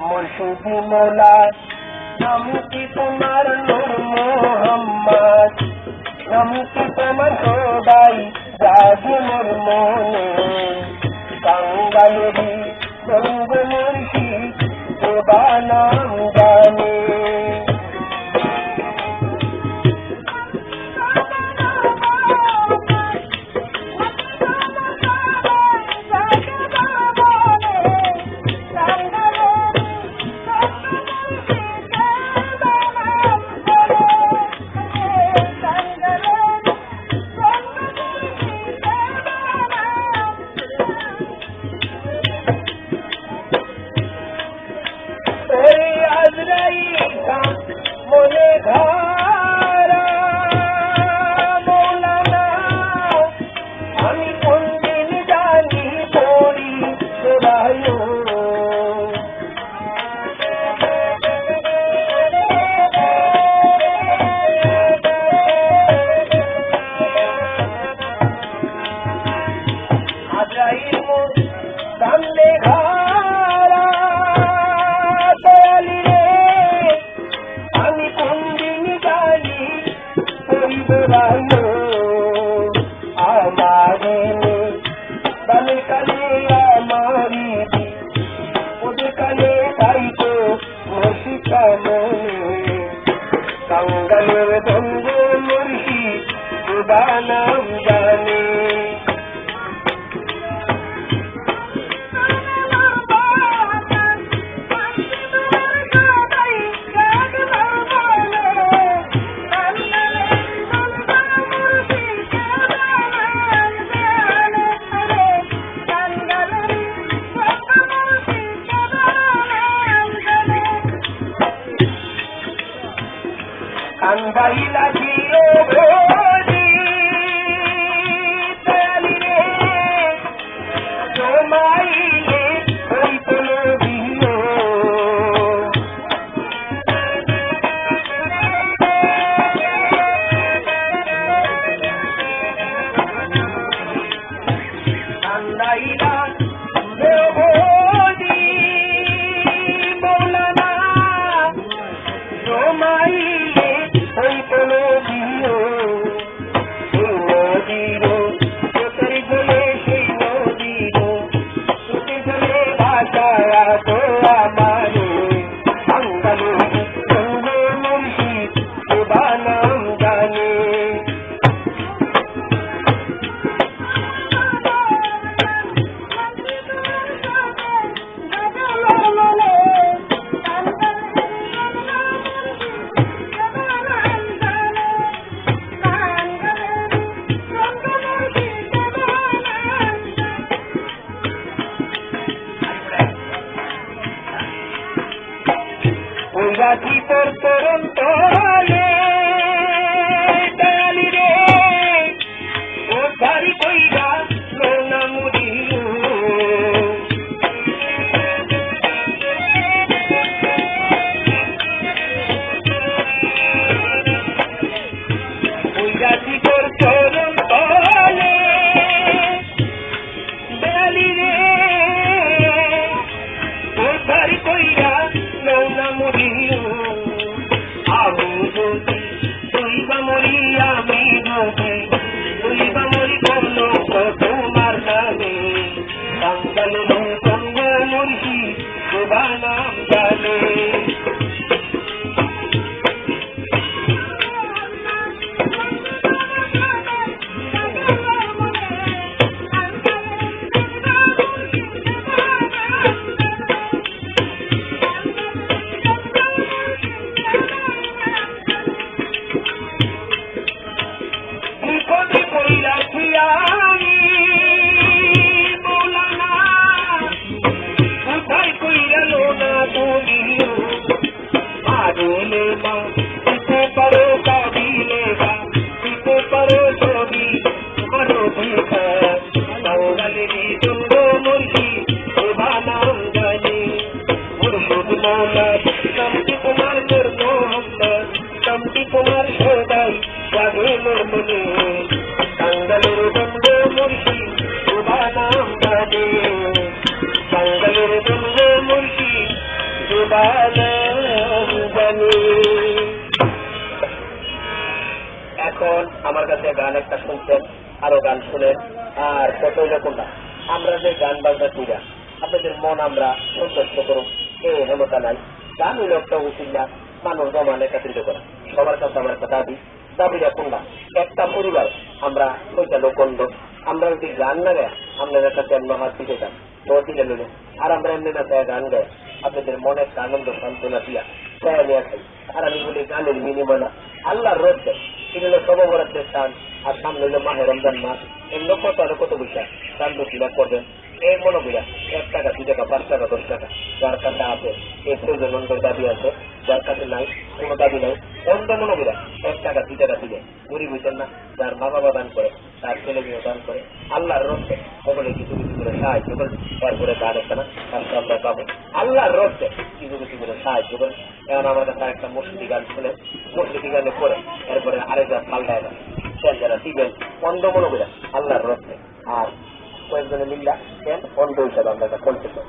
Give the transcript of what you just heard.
मुशी मोला समकी कमर मुर्मूम मुर्मूने। Baila لا إله aquí por Toronto. আমি ডুবে বলিব মরি কোন তোমার নামে সঙ্গল সঙ্গ মুরহি শুভ নাম আমার কাছে গান একটা শুনছেন, আরও গান শুনেন আর কত হইল কোনটা? আমরা যে গান বাজনা দিরা আপনাদের মন আমরা সন্তুষ্ট করুন, এ হেমতা নাই। গান হইল একটা উচিল্লা মানুষ জমান একত্রিত করা। সবার কাছে আমার একটা দাবি দাবিটা কোনটা? একটা পরিবার, আমরা ওইটা লোকন্ড আমরা যদি গান না গায় আপনাদের কাছে এমন হাত দিতে চান তো দিলে আর আমরা এমনি না গান গায় আপনাদের মনে একটা আনন্দ সান্ত্বনা দিয়া। আর আমি বলি গানের বিনিময় না। আল্লাহর আর সামনে হলো রমজান মাস। এর লোক কত কত পয়সা? দান দক্ষিণা করবেন। এই মনে করিয়া এক টাকা, দুই টাকা, পাঁচ টাকা, দশ টাকা। যার কাছে আছে এই প্রয়োজন দাবি আছে। যার কাছে নাই, কোনো দাবি নাই। অন্য মনে করিয়া এক টাকা, দুই টাকা দিলে। গরিব হইতেন না, যার বাবা দান করে। তার ছেলে মেয়ে দান করে। আল্লাহর রক্তে সকলে কিছু কিছু করে সাহায্য করেন তারপরে গান একটা না তারপরে আমরা পাবো আল্লাহর রক্তে কিছু কিছু করে সাহায্য করেন এখন আমার কাছে একটা মুসলিম গান শুনে মুসলিম গানে করে এরপরে আরেকটা পাল্টায় না সেন যারা দিবেন, অন্ধ মনে করে আল্লাহর রক্তে আর কয়েকজনে মিল্লা, সেন অন্ধ হিসাবে আমরা এটা করতে চাই।